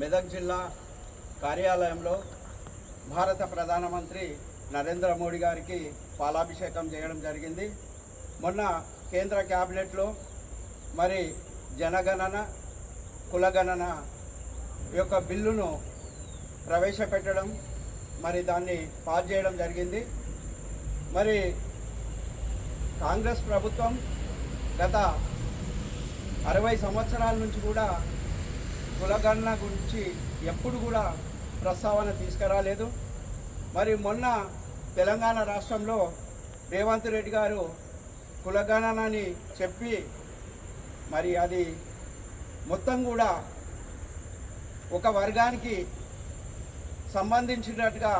మెదక్ జిల్లా కార్యాలయంలో భారత ప్రధానమంత్రి నరేంద్ర మోడీ గారికి పాలాభిషేకం చేయడం జరిగింది. మొన్న కేంద్ర క్యాబినెట్లో మరి జనగణన కులగణన యొక్క బిల్లును ప్రవేశపెట్టడం మరి దాన్ని పాస్ చేయడం జరిగింది. మరి కాంగ్రెస్ ప్రభుత్వం గత అరవై సంవత్సరాల నుంచి కూడా కులగణన గురించి ఎప్పుడు కూడా ప్రస్తావన తీసుకురాలేదు. మరి మొన్న తెలంగాణ రాష్ట్రంలో రేవంత్ రెడ్డి గారు కులగణనని చెప్పి మరి అది మొత్తం కూడా ఒక వర్గానికి సంబంధించినట్టుగా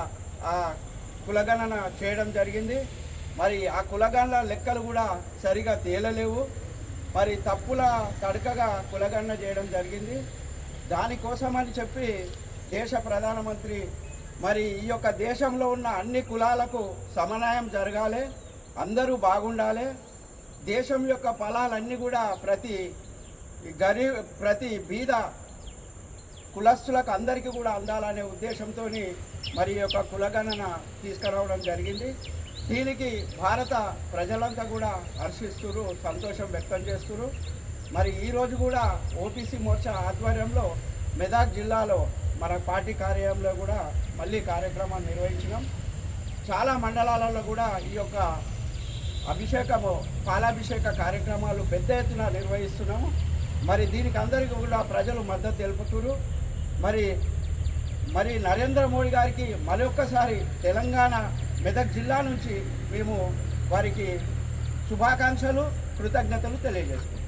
ఆ కులగణన చేయడం జరిగింది. మరి ఆ కులగణన లెక్కలు కూడా సరిగా తేలలేవు. మరి తప్పుల తడకగా కులగణన చేయడం జరిగింది. దానికోసమని చెప్పి దేశ ప్రధానమంత్రి మరి ఈ యొక్క దేశంలో ఉన్న అన్ని కులాలకు సమన్వయం జరగాలి అందరూ బాగుండాలి. దేశం యొక్క ఫలాలన్నీ కూడా ప్రతి గరీబ్ ప్రతి బీద కులస్తులకు అందరికీ కూడా అందాలనే ఉద్దేశంతో మరి యొక్క కులగణన తీసుకురావడం జరిగింది. దీనికి భారత ప్రజలంతా కూడా హర్షిస్తున్నారు సంతోషం వ్యక్తం చేస్తున్నారు. మరి ఈరోజు కూడా ఓపీసీ మోర్చా ఆధ్వర్యంలో మెదక్ జిల్లాలో మన పార్టీ కార్యాలయంలో కూడా మళ్ళీ కార్యక్రమాన్ని నిర్వహించినాం. చాలా మండలాలలో కూడా ఈ యొక్క అభిషేకము పాలాభిషేక కార్యక్రమాలు పెద్ద ఎత్తున నిర్వహిస్తున్నాము. మరి దీనికి అందరికీ కూడా ప్రజలు మద్దతు తెలుపుతున్నారు మరి మరి నరేంద్ర మోడీ గారికి మరొకసారి తెలంగాణ మెదక్ జిల్లా నుంచి మేము వారికి శుభాకాంక్షలు కృతజ్ఞతలు తెలియజేసుకుంటాం